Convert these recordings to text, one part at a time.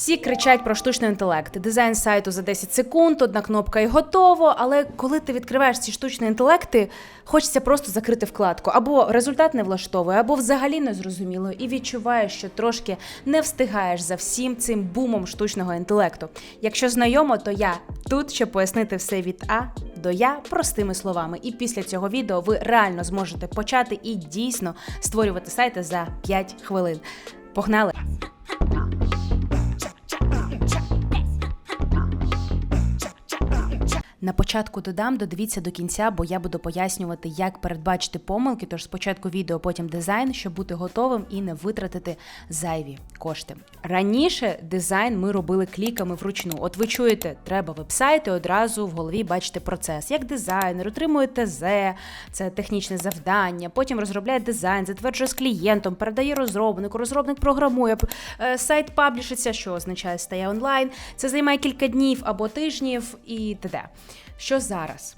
Всі кричать про штучний інтелект. Дизайн сайту за 10 секунд, одна кнопка і готово. Але коли ти відкриваєш ці штучні інтелекти, хочеться просто закрити вкладку. Або результат не влаштовує, або взагалі не зрозуміло, і відчуваєш, що трошки не встигаєш за всім цим бумом штучного інтелекту. Якщо знайомо, то я тут, щоб пояснити все від А до Я простими словами. І після цього відео ви реально зможете почати і дійсно створювати сайти за 5 хвилин. Погнали! На початку додам, додивіться до кінця, бо я буду пояснювати, як передбачити помилки. Тож спочатку відео, потім дизайн, щоб бути готовим і не витратити зайві кошти. Раніше дизайн ми робили кліками вручну. От ви чуєте, треба вебсайт, і одразу в голові бачите процес. Як дизайнер отримує ТЗ, це технічне завдання. Потім розробляє дизайн, затверджує з клієнтом, передає розробнику. Розробник програмує, е, сайт паблішиться, що означає стає онлайн. Це займає кілька днів або тижнів і т.д. Що зараз?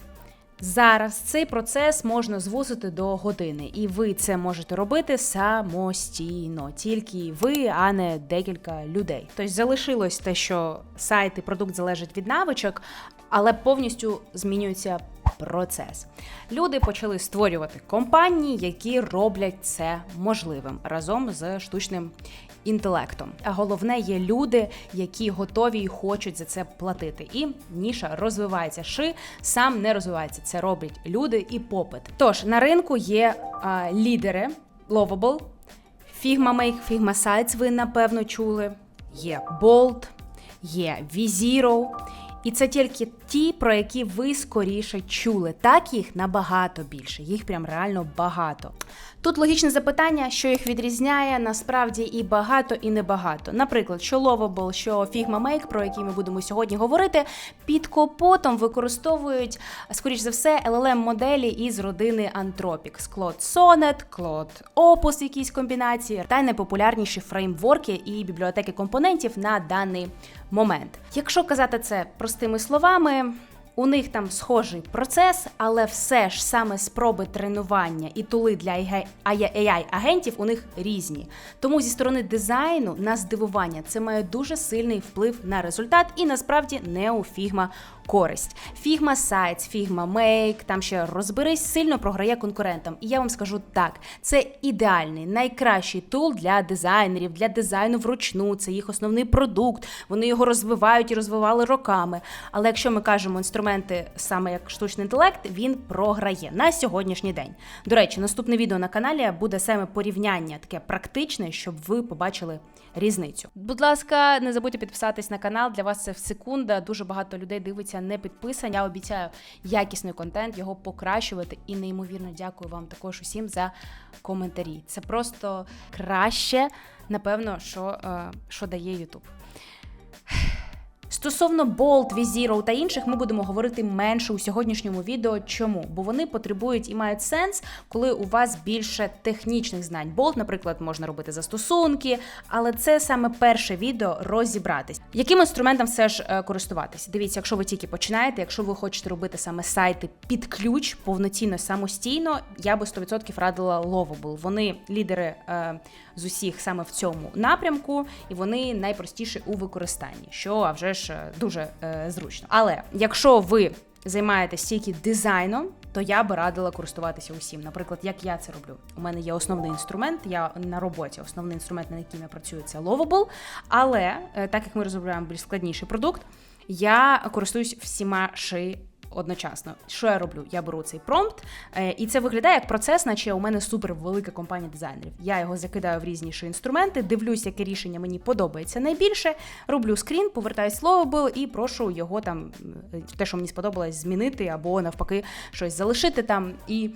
Зараз цей процес можна звузити до години, і ви це можете робити самостійно, тільки ви, а не декілька людей. Тобто залишилось те, що сайт і продукт залежать від навичок, але повністю змінюється процес. Люди почали створювати компанії, які роблять це можливим разом з штучним інтелектом. А головне є люди, які готові і хочуть за це платити. І ніша розвивається. Ши сам не розвивається. Це роблять люди і попит. Тож на ринку є а, лідери Lovable, Figma Make, Figma Sites ви напевно чули. Є Bolt, є Vizero. І це тільки ті, про які ви скоріше чули. Так їх набагато більше, їх прям реально багато. Тут логічне запитання, що їх відрізняє, насправді і багато, і небагато. Наприклад, що Lovable, що Figma Make, про які ми будемо сьогодні говорити, під капотом використовують, скоріш за все, LLM-моделі із родини Anthropic. Claude Sonnet, Claude Opus в якійсь комбінації, та й найпопулярніші фреймворки і бібліотеки компонентів на даний момент. Якщо казати це простими словами. У них там схожий процес, але все ж саме спроби тренування і тули для ai агентів у них різні. Тому зі сторони дизайну на здивування це має дуже сильний вплив на результат, і насправді не у Figma користь. Figma Sites, Figma Make, там ще розберись, сильно програє конкурентам. І я вам скажу так: це ідеальний, найкращий тул для дизайнерів, для дизайну вручну. Це їх основний продукт. Вони його розвивають і розвивали роками. Але якщо ми кажемо інструменти саме як штучний інтелект, він програє на сьогоднішній день. До речі, наступне відео на каналі буде саме порівняння, таке практичне, щоб ви побачили різницю. Будь ласка, не забудьте підписатись на канал. Для вас це в секунда. Дуже багато людей дивиться не підписані. Я обіцяю якісний контент, його покращувати. І неймовірно дякую вам також усім за коментарі. Це просто краще, напевно, що, е, що дає YouTube. Стосовно Bolt, Vizero та інших, ми будемо говорити менше у сьогоднішньому відео. Чому? Бо вони потребують і мають сенс, коли у вас більше технічних знань. Bolt, наприклад, можна робити застосунки, але це саме перше відео розібратись. Яким інструментом все ж е, користуватись? Дивіться, якщо ви тільки починаєте, якщо ви хочете робити саме сайти під ключ, повноцінно самостійно, я би 100% радила Lovable. Вони лідери е, з усіх саме в цьому напрямку, і вони найпростіші у використанні, що а вже ж е, дуже е, зручно. Але якщо ви займаєтесь тільки дизайном, то я би радила користуватися усім. Наприклад, як я це роблю. У мене є основний інструмент. Я на роботі основний інструмент, на яким я працюю, це Lovable. Але е, так як ми розробляємо більш складніший продукт, я користуюсь всіма ши одночасно. Що я роблю? Я беру цей промпт, е, і це виглядає як процес, наче у мене супер велика компанія дизайнерів. Я його закидаю в різніші інструменти, дивлюсь, яке рішення мені подобається найбільше. Роблю скрін, повертаюсь Lovable і прошу його там е, те, що мені сподобалось, змінити або навпаки щось залишити там і.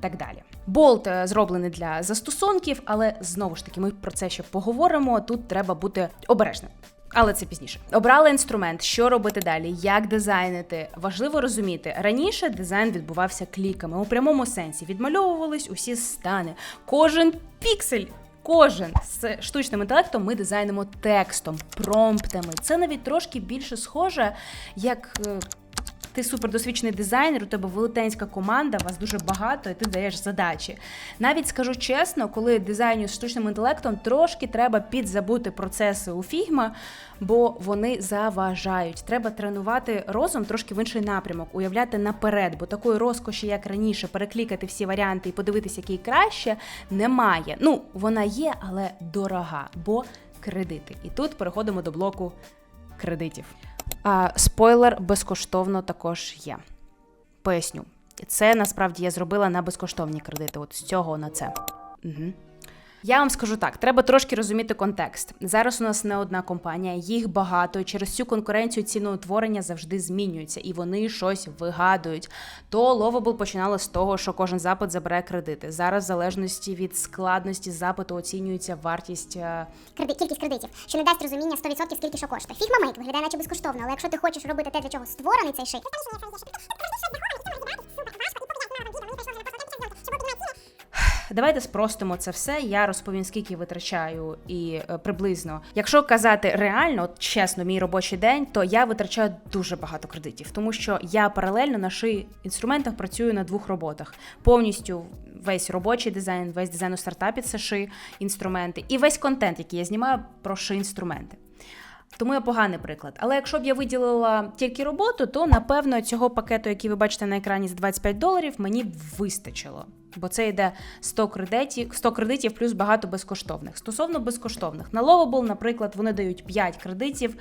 Так далі. Болт е, зроблений для застосунків, але знову ж таки, ми про це ще поговоримо. Тут треба бути обережним. Але це пізніше. Обрали інструмент, що робити далі, як дизайнити. Важливо розуміти, раніше дизайн відбувався кліками у прямому сенсі. Відмальовувались усі стани. Кожен піксель. Кожен з штучним інтелектом ми дизайнимо текстом, промптами. Це навіть трошки більше схоже, як е, Ти супердосвідчений дизайнер, у тебе велетенська команда, вас дуже багато, і ти даєш задачі. Навіть скажу чесно, коли дизайню з штучним інтелектом трошки треба підзабути процеси у Figma, бо вони заважають. Треба тренувати розум трошки в інший напрямок, уявляти наперед, бо такої розкоші, як раніше, переклікати всі варіанти і подивитися, який краще, немає. Ну, вона є, але дорога, бо кредити. І тут переходимо до блоку кредитів. А, спойлер безкоштовно також є. Поясню. Це насправді я зробила на безкоштовні кредити. От з цього на це. Угу. Я вам скажу так: треба трошки розуміти контекст. Зараз у нас не одна компанія, їх багато. і Через цю конкуренцію ціноутворення завжди змінюється, і вони щось вигадують. То Lovable починало з того, що кожен запит забирає кредити. Зараз, в залежності від складності запиту, оцінюється вартість. е, Кредит, кількість кредитів, що не дасть розуміння 100% скільки що коштує. Figma Make виглядає наче безкоштовно, але якщо ти хочеш робити те, для чого створений цей шик, Давайте спростимо це все. Я розповім, скільки витрачаю і е, приблизно. Якщо казати реально, от чесно, мій робочий день, то я витрачаю дуже багато кредитів, тому що я паралельно на ши інструментах працюю на двох роботах. Повністю весь робочий дизайн, весь дизайн у стартапі це ши інструменти, і весь контент, який я знімаю про ши інструменти. Тому я поганий приклад. Але якщо б я виділила тільки роботу, то напевно цього пакету, який ви бачите на екрані за 25 доларів, мені б вистачило. Бо це йде 100 кредитів, 100 кредитів плюс багато безкоштовних. Стосовно безкоштовних, на Lovable, наприклад, вони дають 5 кредитів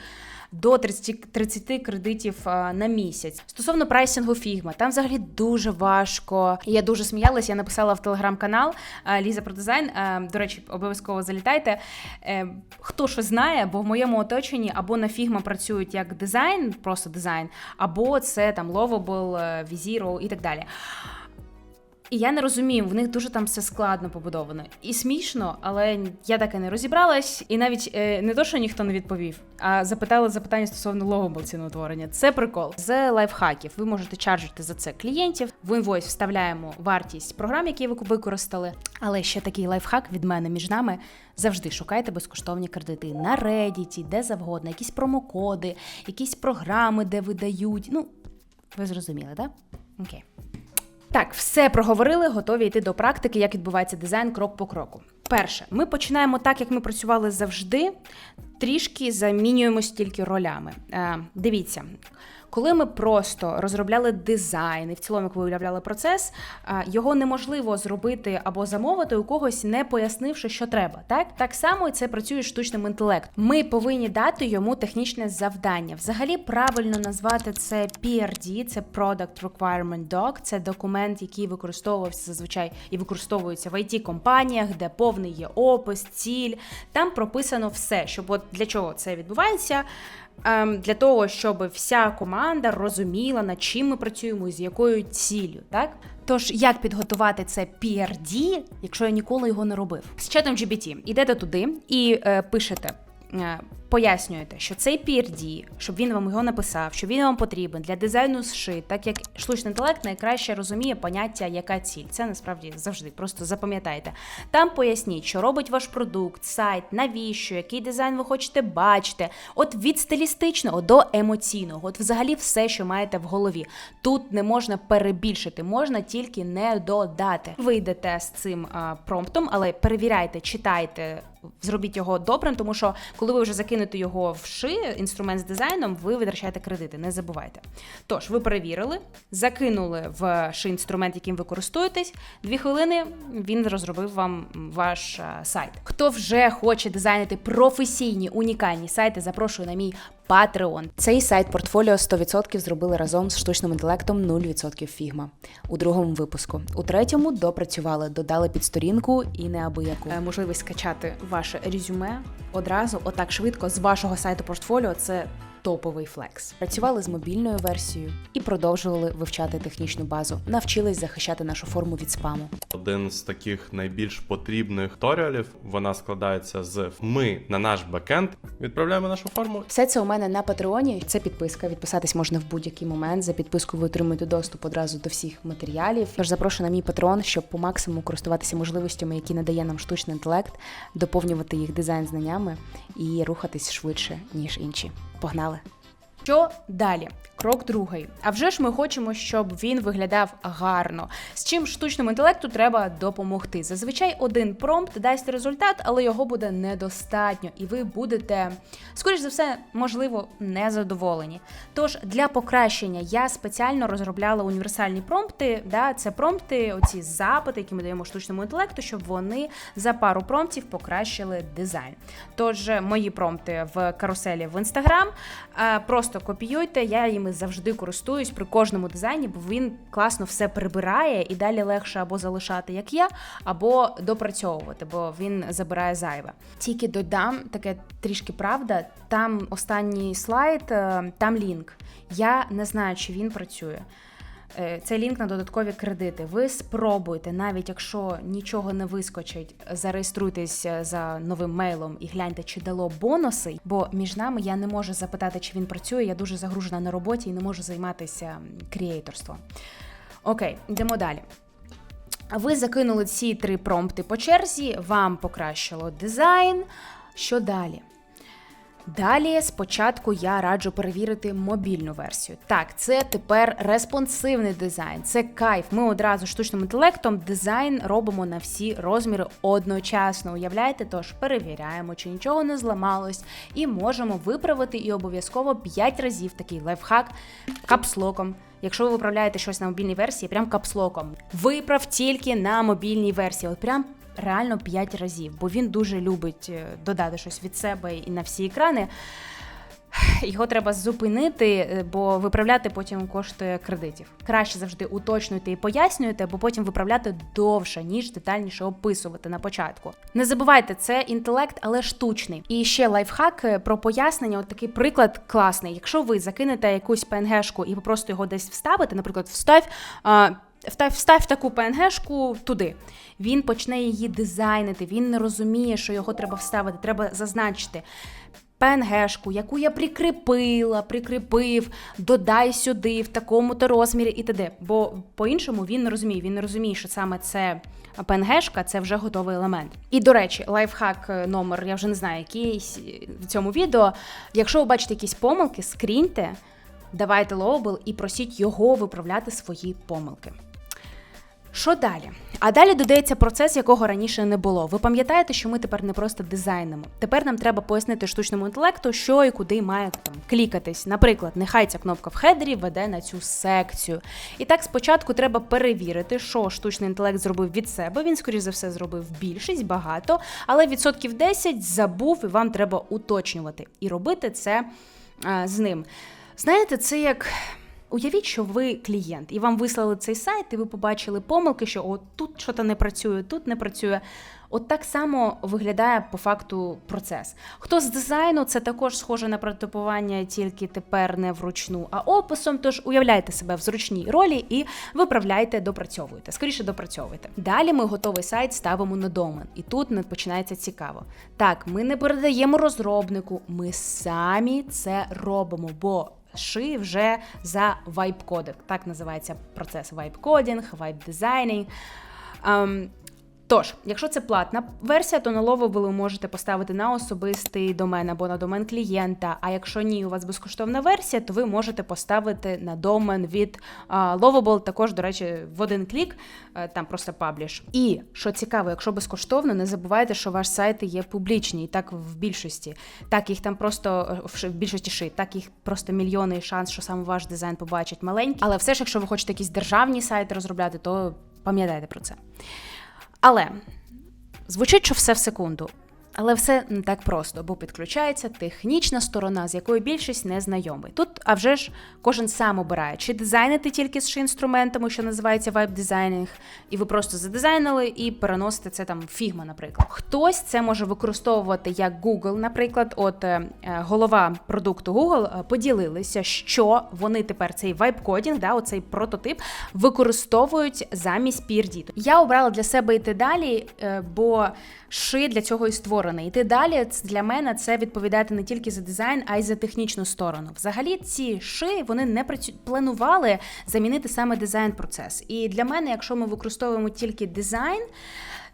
до 30, 30 кредитів а, на місяць. Стосовно прайсингу Figma, там взагалі дуже важко. Я дуже сміялася, я написала в телеграм-канал а, Ліза про дизайн. А, До речі, обов'язково залітайте. Е, Хто що знає, бо в моєму оточенні або на Figma працюють як дизайн, просто дизайн, або це там Lovable, е, Viziro і так далі. І я не розумію, в них дуже там все складно побудовано. І смішно, але я так і не розібралась. І навіть е, не то, що ніхто не відповів, а запитали запитання стосовно логобл ціноутворення. Це прикол. З лайфхаків ви можете чаржити за це клієнтів. В інвойс вставляємо вартість програм, які ви використали. Але ще такий лайфхак від мене між нами. Завжди шукайте безкоштовні кредити на Reddit, де завгодно, якісь промокоди, якісь програми, де видають. Ну, ви зрозуміли, так? Да? Окей. Так, все проговорили, готові йти до практики, як відбувається дизайн крок по кроку. Перше, ми починаємо так, як ми працювали завжди, трішки замінюємось тільки ролями. Е, дивіться. Коли ми просто розробляли дизайн і в цілому, як ви процес, е, його неможливо зробити або замовити у когось, не пояснивши, що треба. Так так само і це працює штучним інтелектом. Ми повинні дати йому технічне завдання. Взагалі правильно назвати це PRD, це Product Requirement Doc, це документ, який використовувався зазвичай і використовується в it компаніях де повний є опис, ціль. Там прописано все, щоб от для чого це відбувається. Ем, Для того, щоб вся команда розуміла, над чим ми працюємо і з якою ціллю, так? Тож, як підготувати це PRD, якщо я ніколи його не робив? З чатом GBT Ідете туди і е, пишете. Е, Пояснюєте, що цей PRD, щоб він вам його написав, що він вам потрібен для дизайну зшит, так як штучний інтелект найкраще розуміє поняття, яка ціль. Це насправді завжди. Просто запам'ятайте. Там поясніть, що робить ваш продукт, сайт, навіщо, який дизайн ви хочете бачити. От від стилістичного до емоційного, от взагалі все, що маєте в голові. Тут не можна перебільшити, можна тільки не додати. Ви йдете з цим а, промптом, але перевіряйте, читайте. Зробіть його добрим, тому що коли ви вже закинете його в ши, інструмент з дизайном, ви витрачаєте кредити, не забувайте. Тож, ви перевірили, закинули в ши інструмент, яким ви користуєтесь. Дві хвилини він розробив вам ваш сайт. Хто вже хоче дизайнити професійні унікальні сайти, запрошую на мій Patreon. Цей сайт портфоліо 100% зробили разом з штучним інтелектом 0% фігма У другому випуску. У третьому допрацювали, додали під сторінку і неабияку Е, можливість скачати ваше резюме одразу, отак швидко з вашого сайту портфоліо. Це топовий флекс. Працювали з мобільною версією і продовжували вивчати технічну базу. Навчились захищати нашу форму від спаму. Один з таких найбільш потрібних туторіалів. Вона складається з ми на наш бекенд відправляємо нашу форму. Все це у мене на Патреоні. Це підписка. Відписатись можна в будь-який момент. За підписку ви отримуєте доступ одразу до всіх матеріалів. Тож запрошую на мій патрон, щоб по максимуму користуватися можливостями, які надає нам штучний інтелект, доповнювати їх дизайн знаннями і рухатись швидше ніж інші. Погнали! Що далі? Крок другий. А вже ж ми хочемо, щоб він виглядав гарно. З чим штучному інтелекту треба допомогти. Зазвичай один промпт дасть результат, але його буде недостатньо, і ви будете, скоріш за все, можливо, незадоволені. Тож для покращення я спеціально розробляла універсальні промпти. Да, це промпти, оці запити, які ми даємо штучному інтелекту, щоб вони за пару промптів покращили дизайн. Тож мої промпти в каруселі в інстаграм. е, Просто копіюйте, я їми завжди користуюсь при кожному дизайні, бо він класно все прибирає і далі легше або залишати, як я, або допрацьовувати, бо він забирає зайве. Тільки додам таке трішки правда. Там останній слайд, е, там лінк. Я не знаю, чи він працює. Е, Це лінк на додаткові кредити. Ви спробуйте, навіть якщо нічого не вискочить, зареєструйтесь е, за новим мейлом і гляньте, чи дало бонуси. Бо між нами я не можу запитати, чи він працює. Я дуже загружена на роботі і не можу займатися кріейторством. Окей, йдемо далі. Ви закинули ці три промпти по черзі, вам покращило дизайн. Що далі? Далі спочатку я раджу перевірити мобільну версію. Так, це тепер респонсивний дизайн, це кайф. Ми одразу штучним інтелектом дизайн робимо на всі розміри одночасно. Уявляєте? Тож перевіряємо, чи нічого не зламалось, і можемо виправити і обов'язково 5 разів такий лайфхак капслоком. Якщо ви виправляєте щось на мобільній версії, прям капслоком. Виправ тільки на мобільній версії. От прям реально 5 разів, бо він дуже любить е, додати щось від себе і на всі екрани. Його треба зупинити, е, бо виправляти потім коштує кредитів. Краще завжди уточнюйте і пояснюйте, бо потім виправляти довше, ніж детальніше описувати на початку. Не забувайте, це інтелект, але штучний. І ще лайфхак е, про пояснення. От такий приклад класний. Якщо ви закинете якусь PNG-шку і ви просто його десь вставите, наприклад, встав. А, Встав, встав таку PNG-шку туди. Він почне її дизайнити. Він не розуміє, що його треба вставити. Треба зазначити. PNG-шку, яку я прикріпила, прикріпив, додай сюди в такому-то розмірі і т.д. Бо по-іншому він не розуміє. Він не розуміє, що саме це PNG-шка – це вже готовий елемент. І до речі, лайфхак е, номер, я вже не знаю, якийсь е, в цьому відео. Якщо ви бачите якісь помилки, скріньте, давайте лоубл і просіть його виправляти свої помилки. Що далі? А далі додається процес, якого раніше не було. Ви пам'ятаєте, що ми тепер не просто дизайнимо. Тепер нам треба пояснити штучному інтелекту, що і куди має там клікатись. Наприклад, нехай ця кнопка в хедері веде на цю секцію. І так спочатку треба перевірити, що штучний інтелект зробив від себе. Він, скоріш за все, зробив більшість, багато, але відсотків 10 забув, і вам треба уточнювати. І робити це а, з ним. Знаєте, це як. Уявіть, що ви клієнт, і вам вислали цей сайт, і ви побачили помилки, що от тут щось не працює, тут не працює. От так само виглядає по факту процес. Хто з дизайну, це також схоже на прототипування, тільки тепер не вручну, а описом. Тож уявляйте себе в зручній ролі і виправляйте, допрацьовуйте. Скоріше допрацьовуйте. Далі ми готовий сайт ставимо на домен, і тут починається цікаво. Так, ми не передаємо розробнику, ми самі це робимо, бо. Ши вже за вайп-кодинг. Так називається процес вайп-кодінг, вайп-дизайнінг. Тож, якщо це платна версія, то на Lovable ви можете поставити на особистий домен або на домен клієнта. А якщо ні, у вас безкоштовна версія, то ви можете поставити на домен від Lovable, також, до речі, в один клік, е, там просто пабліш. І що цікаво, якщо безкоштовно, не забувайте, що ваш сайт є публічні, і так в більшості. Так їх там просто е, в більшості ши, так їх просто мільйони шанс, що саме ваш дизайн побачить маленький. Але все ж, якщо ви хочете якісь державні сайти розробляти, то пам'ятайте про це. Але звучить, що все в секунду. Але все не так просто, бо підключається технічна сторона, з якою більшість не знайомий. Тут, а вже ж, кожен сам обирає, чи дизайнити тільки з інструментами, що називається вайб-дизайнінг, і ви просто задизайнили і переносите це там Figma, наприклад. Хтось це може використовувати як Google, наприклад, от е, е, голова продукту Google е, поділилися, що вони тепер цей вайб-кодінг, да, оцей прототип, використовують замість PRD. Я обрала для себе йти далі, бо ши для цього і створений. Йти далі для мене це відповідати не тільки за дизайн, а й за технічну сторону. Взагалі, ці ши вони не працю... планували замінити саме дизайн процес. І для мене, якщо ми використовуємо тільки дизайн.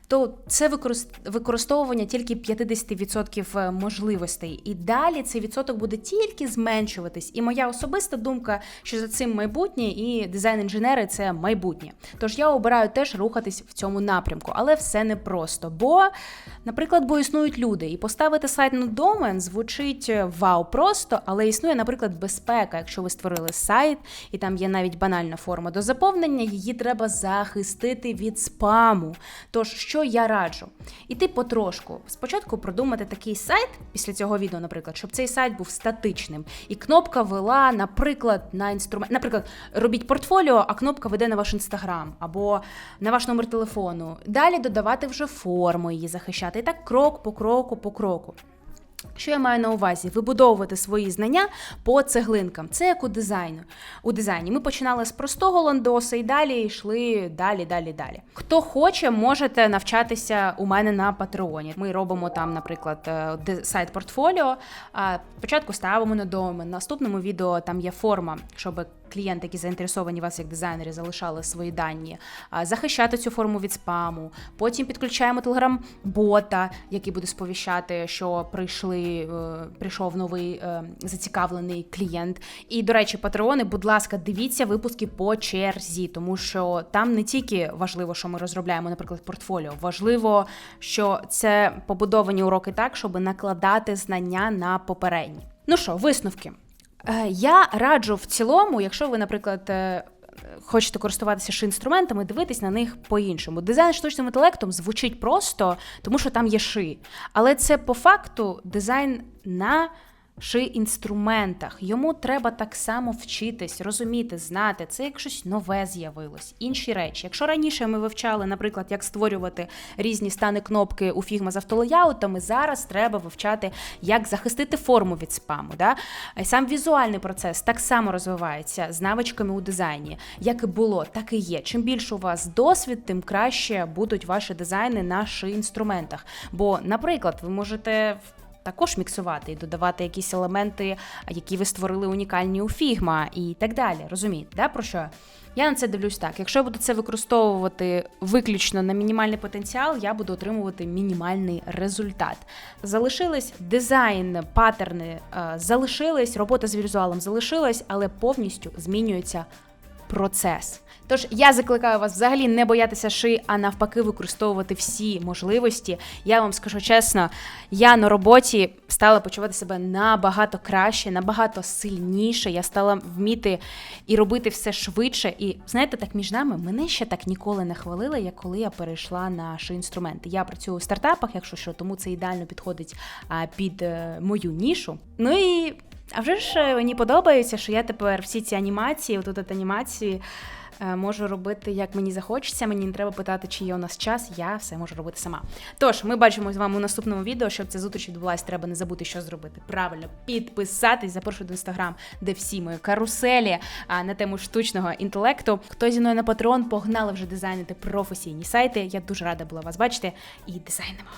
То це використ- використовування тільки 50% можливостей. І далі цей відсоток буде тільки зменшуватись. І моя особиста думка, що за цим майбутнє, і дизайн-інженери це майбутнє. Тож я обираю теж рухатись в цьому напрямку, але все непросто. Бо, наприклад, бо існують люди, і поставити сайт на домен звучить е, вау просто, але існує, наприклад, безпека. Якщо ви створили сайт, і там є навіть банальна форма до заповнення, її треба захистити від спаму. Тож, що я раджу? Іти потрошку. Спочатку продумати такий сайт після цього відео, наприклад, щоб цей сайт був статичним. І кнопка вела, наприклад, на інструмент. Наприклад, робіть портфоліо, а кнопка веде на ваш інстаграм або на ваш номер телефону. Далі додавати вже форму її захищати. І так крок по кроку по кроку. Що я маю на увазі? Вибудовувати свої знання по цеглинкам. Це як у дизайну. У дизайні ми починали з простого лондоса і далі йшли далі, далі, далі. Хто хоче, можете навчатися у мене на Патреоні. Ми робимо там, наприклад, е, сайт портфоліо. Спочатку ставимо на домен. Наступному відео там є форма, щоб клієнти, які заінтересовані вас як дизайнері, залишали свої дані, захищати цю форму від спаму. Потім підключаємо телеграм-бота, який буде сповіщати, що прийшли, е, прийшов новий е, зацікавлений клієнт. І, до речі, патреони, будь ласка, дивіться випуски по черзі, тому що там не тільки важливо, що ми розробляємо, наприклад, портфоліо, важливо, що це побудовані уроки так, щоб накладати знання на попередні. Ну що, висновки. Е, Я раджу в цілому, якщо ви, наприклад, е, хочете користуватися ши інструментами, дивитись на них по-іншому. Дизайн штучним інтелектом звучить просто, тому що там є ши. Але це по факту дизайн на ши інструментах. Йому треба так само вчитись, розуміти, знати. Це як щось нове з'явилось, інші речі. Якщо раніше ми вивчали, наприклад, як створювати різні стани кнопки у Figma з автолеяутами, зараз треба вивчати, як захистити форму від спаму. Да? Сам візуальний процес так само розвивається з навичками у дизайні. Як і було, так і є. Чим більше у вас досвід, тим краще будуть ваші дизайни на ши інструментах. Бо, наприклад, ви можете також міксувати і додавати якісь елементи, які ви створили унікальні у Figma і так далі. Розумієте, да, про що? я? Я на це дивлюсь так. Якщо я буду це використовувати виключно на мінімальний потенціал, я буду отримувати мінімальний результат. Залишились дизайн, паттерни, е, залишились, робота з візуалом залишилась, але повністю змінюється процес. Тож я закликаю вас взагалі не боятися ши, а навпаки, використовувати всі можливості. Я вам скажу чесно, я на роботі стала почувати себе набагато краще, набагато сильніше. Я стала вміти і робити все швидше. І знаєте, так між нами мене ще так ніколи не хвалили, як коли я перейшла на ши інструменти. Я працюю у стартапах, якщо що, тому це ідеально підходить під е, мою нішу. Ну і а вже ж е, мені подобається, що я тепер всі ці анімації, отут от анімації. е, Можу робити як мені захочеться. Мені не треба питати, чи є у нас час. Я все можу робити сама. Тож ми бачимо з вами у наступному відео. Щоб ця зустріч відбулася, треба не забути, що зробити. Правильно підписатись, запрошую до інстаграм, де всі мої каруселі на тему штучного інтелекту. Хто зі мною на Patreon, погнали вже дизайнити професійні сайти. Я дуже рада була вас бачити і дизайнемо.